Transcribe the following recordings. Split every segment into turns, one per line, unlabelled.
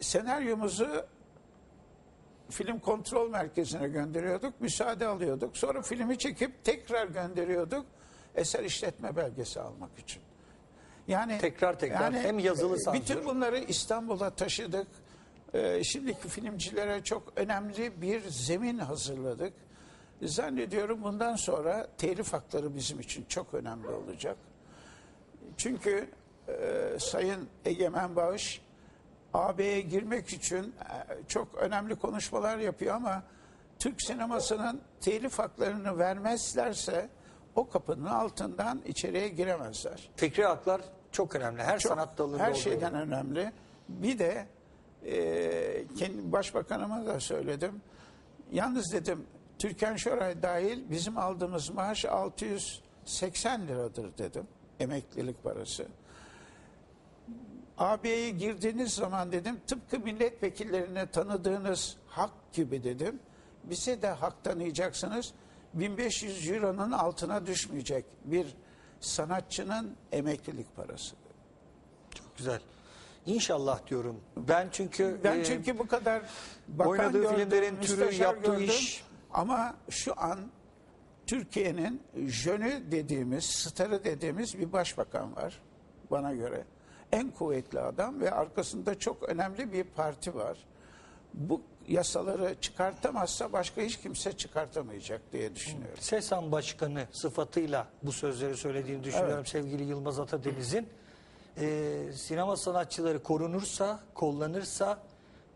senaryomuzu film kontrol merkezine gönderiyorduk. Müsaade alıyorduk. Sonra filmi çekip tekrar gönderiyorduk. Eser işletme belgesi almak için. Yani
Tekrar tekrar. Hem yazılı
e,
sansür.
Bütün bunları İstanbul'a taşıdık. Ee, şimdiki filmcilere çok önemli bir zemin hazırladık. Zannediyorum bundan sonra telif hakları bizim için çok önemli olacak. Çünkü e, Sayın Egemen Bağış AB'ye girmek için e, çok önemli konuşmalar yapıyor ama Türk sinemasının telif haklarını vermezlerse o kapının altından içeriye giremezler.
Fikri haklar çok önemli. Her
Çok,
sanat dalında
her
olduğu
şeyden
gibi.
önemli. Bir de e, kendi başbakanıma da söyledim. Yalnız dedim Türkan Şoray dahil bizim aldığımız maaş 680 liradır dedim. Emeklilik parası. AB'ye girdiğiniz zaman dedim tıpkı milletvekillerine tanıdığınız hak gibi dedim. Bize de hak tanıyacaksınız. 1500 euronun altına düşmeyecek bir sanatçının emeklilik parası.
Çok güzel. İnşallah diyorum. Ben çünkü
Ben
e,
çünkü bu kadar bakan
oynadığı
gördüm,
filmlerin türü, yaptığı
gördüm.
iş-
Ama şu an Türkiye'nin jönü dediğimiz, starı dediğimiz bir başbakan var bana göre. En kuvvetli adam ve arkasında çok önemli bir parti var. Bu yasaları çıkartamazsa başka hiç kimse çıkartamayacak diye düşünüyorum.
SESAM Başkanı sıfatıyla bu sözleri söylediğini düşünüyorum sevgili Yılmaz Atadeniz'in. Ee, sinema sanatçıları korunursa, kollanırsa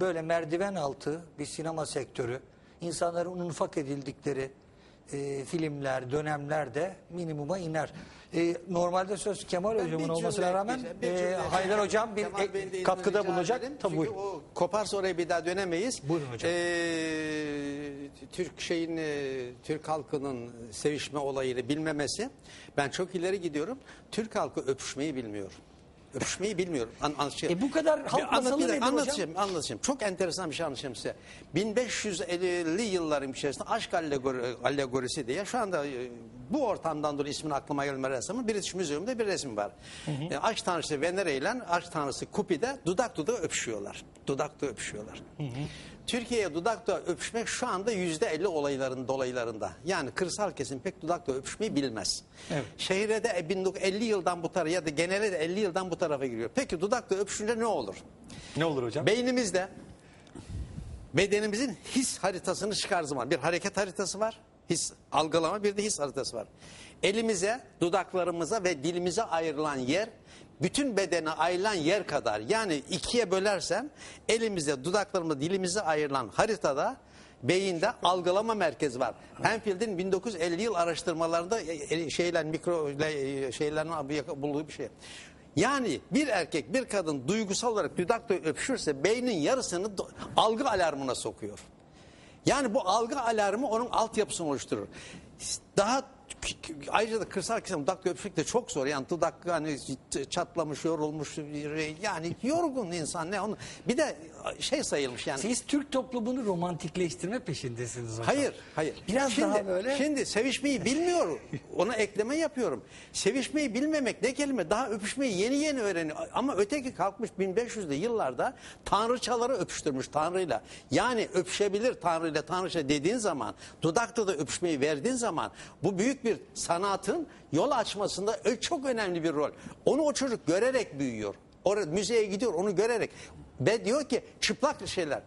böyle merdiven altı bir sinema sektörü, insanların unufak edildikleri e, filmler, dönemler de minimuma iner. E, normalde söz Kemal Hocam'ın olmasına rağmen
bir
e, Haydar. Hocam bir e, katkıda bulunacak. Tabii buyurun.
o koparsa oraya bir daha dönemeyiz.
Buyurun hocam.
Ee, Türk şeyin e, Türk halkının sevişme olayını bilmemesi. Ben çok ileri gidiyorum. Türk halkı öpüşmeyi bilmiyor. Öpüşmeyi bilmiyorum. An, anlatacağım.
E bu kadar halk
Bir
masalı nedir hocam?
anlatacağım, anlatacağım. Çok enteresan bir şey anlatacağım size. 1550'li yılların içerisinde aşk allegori, allegorisi diye şu anda e, bu ortamdan dolayı ismini aklıma gelme resmi British Museum'da bir resim var. E, aşk tanrısı Venere ile aşk tanrısı Cupid'e dudak dudağa öpüşüyorlar. Dudak dudağa öpüşüyorlar. Türkiye'ye dudak dudağa öpüşmek şu anda yüzde elli olayların dolaylarında. Yani kırsal kesim pek dudak dudağa öpüşmeyi bilmez.
Evet.
Şehire de 1950 yıldan bu tarafa ya da genele de 50 yıldan bu tarafa giriyor. Peki dudak dudağa öpüşünce ne olur?
Ne olur hocam?
Beynimizde bedenimizin his haritasını çıkar zaman bir hareket haritası var. His algılama bir de his haritası var. Elimize, dudaklarımıza ve dilimize ayrılan yer bütün bedene ayrılan yer kadar. Yani ikiye bölersem elimize, dudaklarımıza, dilimize ayrılan haritada beyinde algılama merkezi var. Penfield'in 1950 yıl araştırmalarında e, e, şeyler mikro e, şeylerin bulduğu bir şey. Yani bir erkek bir kadın duygusal olarak dudakla öpüşürse beynin yarısını algı alarmına sokuyor. Yani bu algı alarmı onun altyapısını oluşturur. Daha ayrıca da kırsal kesim dudakla öpüşmek de çok zor. Yani dudak hani çatlamış, yorulmuş yani yorgun insan ne onu. Bir de şey sayılmış yani.
Siz Türk toplumunu romantikleştirme peşindesiniz hocam.
Hayır, hayır.
Biraz
şimdi,
daha böyle.
Şimdi sevişmeyi bilmiyor. Ona ekleme yapıyorum. Sevişmeyi bilmemek ne kelime? Daha öpüşmeyi yeni yeni öğreniyor. Ama öteki kalkmış 1500'lü yıllarda tanrıçaları öpüştürmüş Tanrı'yla. Yani öpüşebilir Tanrı'yla Tanrıça dediğin zaman, dudakta da öpüşmeyi verdiğin zaman bu büyük bir sanatın yol açmasında çok önemli bir rol. Onu o çocuk görerek büyüyor. Orada müzeye gidiyor onu görerek. Ve diyor ki çıplak şeyler.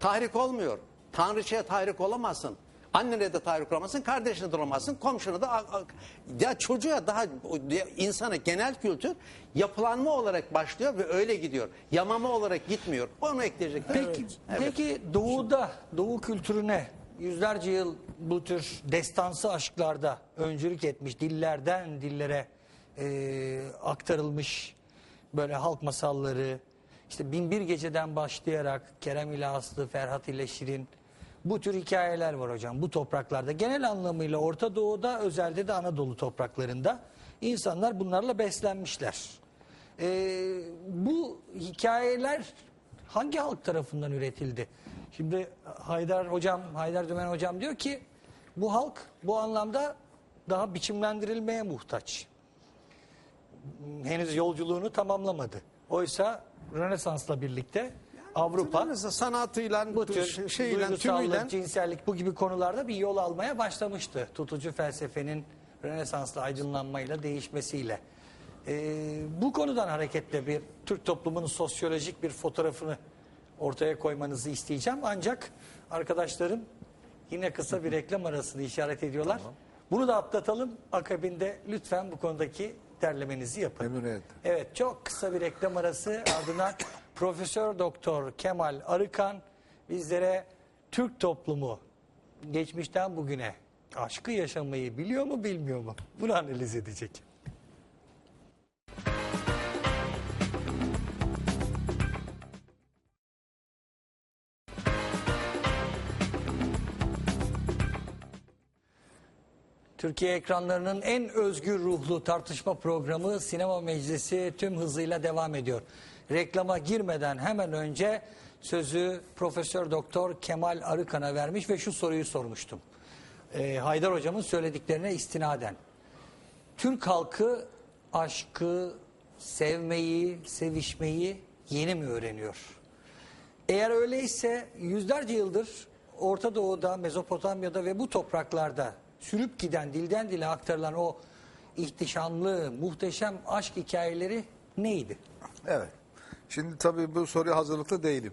Tahrik olmuyor. Tanrıçaya tahrik olamazsın. Annene de tahrik olamazsın, kardeşine de olamazsın, komşuna da. Ya çocuğa daha ya insana genel kültür yapılanma olarak başlıyor ve öyle gidiyor. Yamama olarak gitmiyor. Onu ekleyecekler.
Peki, peki doğuda, doğu kültürüne yüzlerce yıl bu tür destansı aşklarda öncülük etmiş, dillerden dillere e, aktarılmış böyle halk masalları, işte Binbir Gece'den başlayarak Kerem ile Aslı, Ferhat ile Şirin bu tür hikayeler var hocam bu topraklarda. Genel anlamıyla Orta Doğu'da özelde de Anadolu topraklarında insanlar bunlarla beslenmişler. Ee, bu hikayeler hangi halk tarafından üretildi? Şimdi Haydar hocam, Haydar Dümen hocam diyor ki bu halk bu anlamda daha biçimlendirilmeye muhtaç. Henüz yolculuğunu tamamlamadı. Oysa Rönesans'la birlikte Avrupa
sanatıyla,
bu tür
şeyle, tümüyle
duygusallık, cinsellik bu gibi konularda bir yol almaya başlamıştı. Tutucu felsefenin Rönesans'la aydınlanmayla değişmesiyle. Ee, bu konudan hareketle bir Türk toplumunun sosyolojik bir fotoğrafını ortaya koymanızı isteyeceğim. Ancak arkadaşlarım yine kısa bir reklam arasını işaret ediyorlar. Bunu da atlatalım. Akabinde lütfen bu konudaki derlemenizi yapın.
Memnuniyetle.
Evet çok kısa bir reklam arası ardından Profesör Doktor Kemal Arıkan bizlere Türk toplumu geçmişten bugüne aşkı yaşamayı biliyor mu bilmiyor mu? Bunu analiz edecek. Türkiye ekranlarının en özgür ruhlu tartışma programı Sinema Meclisi tüm hızıyla devam ediyor. Reklama girmeden hemen önce sözü Profesör Doktor Kemal Arıkan'a vermiş ve şu soruyu sormuştum. Ee, Haydar hocamın söylediklerine istinaden. Türk halkı aşkı, sevmeyi, sevişmeyi yeni mi öğreniyor? Eğer öyleyse yüzlerce yıldır Orta Doğu'da, Mezopotamya'da ve bu topraklarda sürüp giden, dilden dile aktarılan o ihtişamlı, muhteşem aşk hikayeleri neydi?
Evet. Şimdi tabii bu soruya hazırlıklı değilim.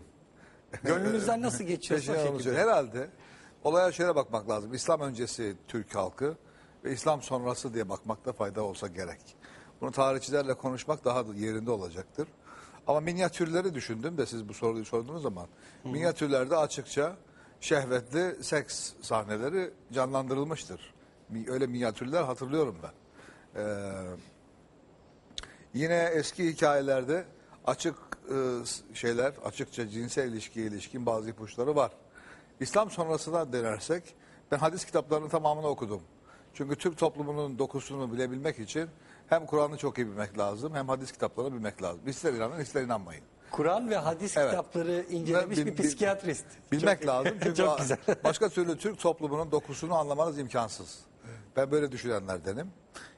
Gönlünüzden nasıl geçiyorsa o şekilde.
Herhalde olaya şöyle bakmak lazım. İslam öncesi Türk halkı ve İslam sonrası diye bakmakta fayda olsa gerek. Bunu tarihçilerle konuşmak daha da yerinde olacaktır. Ama minyatürleri düşündüm de siz bu soruyu sorduğunuz zaman. Minyatürlerde açıkça şehvetli seks sahneleri canlandırılmıştır. Öyle minyatürler hatırlıyorum ben. Ee, Yine eski hikayelerde açık e, şeyler, açıkça cinsel ilişkiye ilişkin bazı ipuçları var. İslam sonrasına denersek ben hadis kitaplarının tamamını okudum. Çünkü Türk toplumunun dokusunu bilebilmek için hem Kur'an'ı çok iyi bilmek lazım hem hadis kitaplarını bilmek lazım. İster inanın ister inanmayın.
Kur'an ve hadis
Evet.
kitapları incelemiş
Bil-
bir
bil-
psikiyatrist.
Bilmek lazım çünkü
Çok güzel.
başka türlü Türk toplumunun dokusunu anlamanız imkansız. Ben böyle düşünenlerdenim.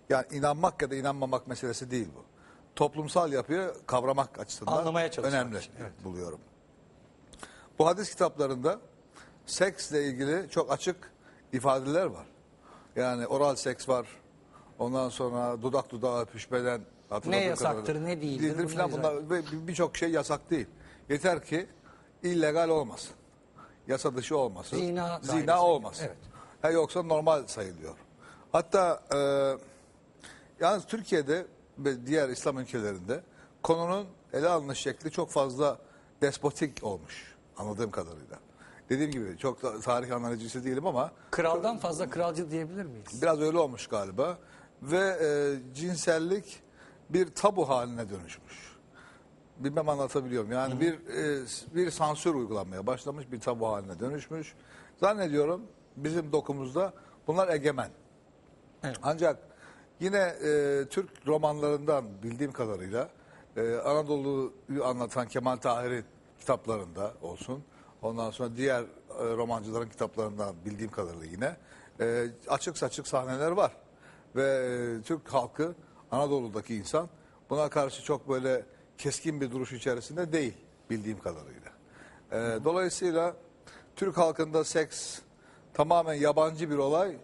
Yani inanmak ya da inanmamak meselesi değil bu. Toplumsal yapıyı kavramak açısından
Anlamaya çalışmak
önemli
için,
buluyorum. Bu hadis kitaplarında seksle ilgili çok açık ifadeler var. Yani oral seks var. Ondan sonra dudak dudağa öpüşmeden hatırladığım
Ne yasaktır,
kadarıyla-
ne değildir, bunu
filan bunlar birçok şey yasak değil. Yeter ki illegal olmasın. Yasa dışı olmasın.
Zina
Zina, olmasın.
evet.
Ha, yoksa normal sayılıyor. Hatta e, yalnız Türkiye'de ve diğer İslam ülkelerinde konunun ele alınış şekli çok fazla despotik olmuş anladığım kadarıyla. Dediğim gibi çok da tarih analizcisi değilim ama
Kraldan fazla kralcı diyebilir miyiz?
Biraz öyle olmuş galiba. Ve e, cinsellik bir tabu haline dönüşmüş. Bilmem anlatabiliyorum. Yani bir e, bir sansür uygulanmaya başlamış, bir tabu haline dönüşmüş. Zannediyorum bizim dokumuzda bunlar egemen.
Evet.
Ancak yine e, Türk romanlarından bildiğim kadarıyla e, Anadolu'yu anlatan Kemal Tahir'in kitaplarında olsun. Ondan sonra diğer e, romancıların kitaplarından bildiğim kadarıyla yine e, açık saçık sahneler var. Ve e, Türk halkı Anadolu'daki insan buna karşı çok böyle keskin bir duruş içerisinde değil bildiğim kadarıyla. E, dolayısıyla Türk halkında seks tamamen yabancı bir olay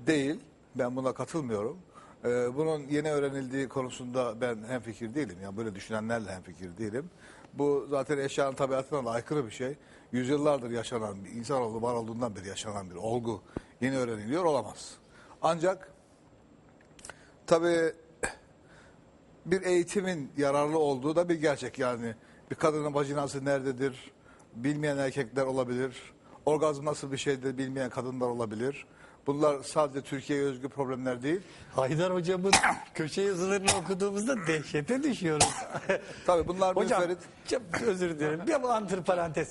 değil. Ben buna katılmıyorum. Ee, bunun yeni öğrenildiği konusunda ben hemfikir değilim. Yani böyle düşünenlerle hemfikir değilim. Bu zaten eşyanın tabiatına da aykırı bir şey. Yüzyıllardır yaşanan, bir insanoğlu var olduğundan beri yaşanan bir olgu yeni öğreniliyor olamaz. Ancak tabii bir eğitimin yararlı olduğu da bir gerçek yani. Bir kadının vajinası nerededir bilmeyen erkekler olabilir. Orgazm nasıl bir şeydir bilmeyen kadınlar olabilir. Bunlar sadece Türkiye'ye özgü problemler değil.
Haydar hocamın köşe yazılarını okuduğumuzda dehşete düşüyoruz.
Tabii bunlar
Hocam
müferit.
çok özür dilerim. Bir antır parantez.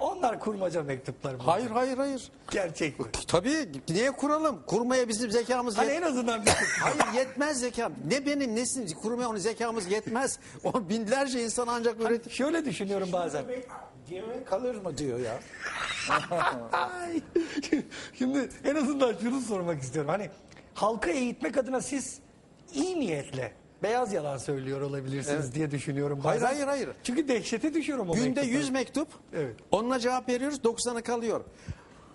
Onlar kurmaca mektuplar mı?
Hayır hayır hayır.
Gerçek mi?
Tabii niye kuralım? Kurmaya bizim zekamız
Hani
yet-
en azından bir
Hayır yetmez zekam. Ne benim ne sizin kurmaya onun zekamız yetmez. O binlerce insan ancak üretir.
Şöyle düşünüyorum bazen.
Yemek kalır mı diyor ya.
Ay. Şimdi en azından şunu sormak istiyorum. Hani halkı eğitmek adına siz iyi niyetle beyaz yalan söylüyor olabilirsiniz diye düşünüyorum
Hayır,
bazen.
hayır, hayır.
Çünkü dehşete düşüyorum o
Günde
mektupları.
100 mektup.
Evet.
Onunla cevap veriyoruz. 90'ı kalıyor.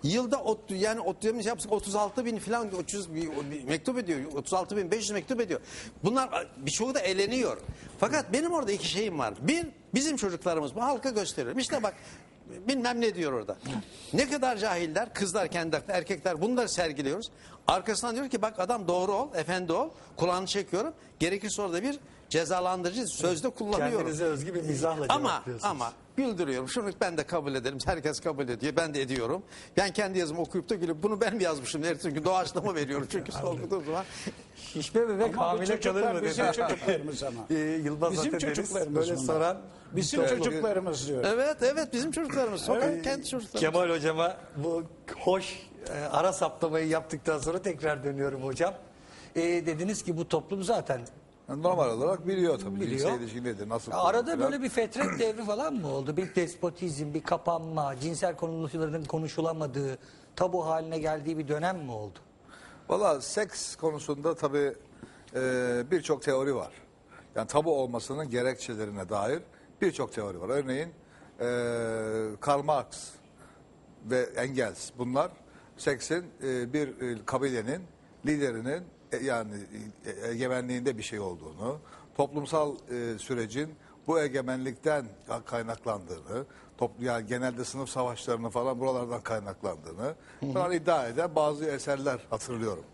Yılda ot, yani ot, yapsak 36 bin falan 300 bir- bir mektup ediyor. 36 bin 500 mektup ediyor. Bunlar birçoğu da eleniyor. Fakat benim orada iki şeyim var. Bir bizim çocuklarımız bu halka gösteriyorum. İşte bak bilmem ne diyor orada. Ne kadar cahiller kızlar kendi haklı, erkekler bunları sergiliyoruz. Arkasından diyor ki bak adam doğru ol, efendi ol. Kulağını çekiyorum. Gerekirse orada bir cezalandırıcı sözde kullanıyorum.
Kendinize özgü bir mizahla
Ama
cevaplıyorsunuz.
ama güldürüyorum. Şunu ben de kabul ederim. Herkes kabul ediyor. Ben de ediyorum. Ben kendi yazımı okuyup da gülüp bunu ben mi yazmışım? Ertesi gün doğaçlama veriyorum. Çünkü okuduğum zaman.
Şişme bebek
Ama
hamile kalır mı
bizim
dedi.
çocuklarımız ama.
Ee, Yılmaz
Bizim
Atadeniz
çocuklarımız
böyle
bunlar.
soran
Bizim çocuklarımız diyor.
Evet evet bizim çocuklarımız. Sokak kendi çocuklarımız.
Kemal hocama bu hoş e, ara saptamayı yaptıktan sonra tekrar dönüyorum hocam. E, dediniz ki bu toplum zaten
Yani normal olarak biliyor tabii
Biliyor.
cinsel ilişki nedir, nasıl
arada
kurulur
böyle bir fetret devri falan mı oldu? Bir despotizm, bir kapanma, cinsel konuların konuşulamadığı, tabu haline geldiği bir dönem mi oldu?
Valla seks konusunda tabii e, birçok teori var. Yani tabu olmasının gerekçelerine dair birçok teori var. Örneğin e, Karl Marx ve Engels bunlar seksin e, bir e, kabilenin liderinin e, yani e, egemenliğinde bir şey olduğunu, toplumsal e, sürecin bu egemenlikten kaynaklandığını, toplu yani genelde sınıf savaşlarını falan buralardan kaynaklandığını falan iddia eden bazı eserler hatırlıyorum.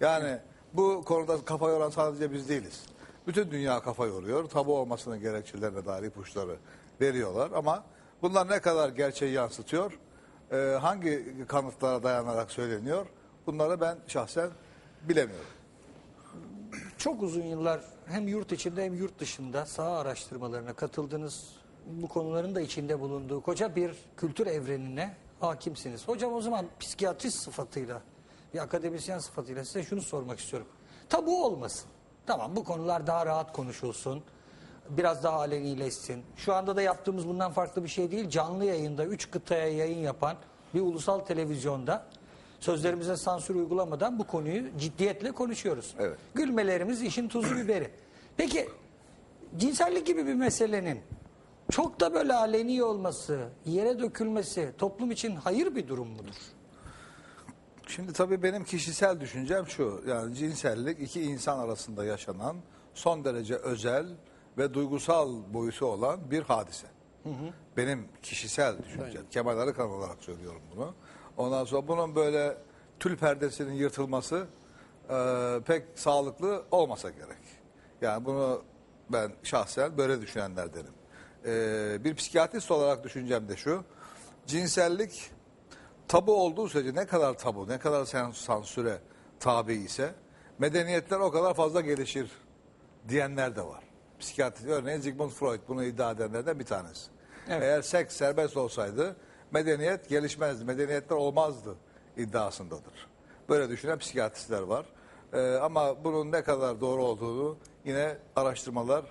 Yani bu konuda kafa yoran sadece biz değiliz. Bütün dünya kafa yoruyor. Tabu olmasının gerekçelerine dair ipuçları veriyorlar ama bunlar ne kadar gerçeği yansıtıyor? e, hangi kanıtlara dayanarak söyleniyor? Bunları ben şahsen bilemiyorum.
Çok uzun yıllar hem yurt içinde hem yurt dışında saha araştırmalarına katıldınız. Bu konuların da içinde bulunduğu koca bir kültür evrenine hakimsiniz. Hocam o zaman psikiyatrist sıfatıyla, bir akademisyen sıfatıyla size şunu sormak istiyorum. Tabu olmasın. Tamam bu konular daha rahat konuşulsun. Biraz daha alenileşsin. Şu anda da yaptığımız bundan farklı bir şey değil. Canlı yayında 3 kıtaya yayın yapan bir ulusal televizyonda sözlerimize sansür uygulamadan bu konuyu ciddiyetle konuşuyoruz.
Evet.
Gülmelerimiz işin tuzu biberi. Peki cinsellik gibi bir meselenin çok da böyle aleni olması, yere dökülmesi toplum için hayır bir durum mudur?
Şimdi tabii benim kişisel düşüncem şu. Yani cinsellik iki insan arasında yaşanan son derece özel ve duygusal boyutu olan bir hadise. Benim kişisel düşüncem. Kemal Arıkan olarak söylüyorum bunu. Ondan sonra bunun böyle tül perdesinin yırtılması e, pek sağlıklı olmasa gerek. Yani bunu ben şahsen böyle düşünenlerdenim. E, bir psikiyatrist olarak düşüncem de şu. Cinsellik tabu olduğu sürece ne kadar tabu, ne kadar sansüre tabi ise medeniyetler o kadar fazla gelişir diyenler de var. Psikiyatri örneğin Sigmund Freud bunu iddia edenlerden bir tanesi.
Evet.
Eğer seks serbest olsaydı medeniyet gelişmezdi, medeniyetler olmazdı iddiasındadır. Böyle düşünen psikiyatristler var. Ee, ama bunun ne kadar doğru olduğunu yine araştırmalar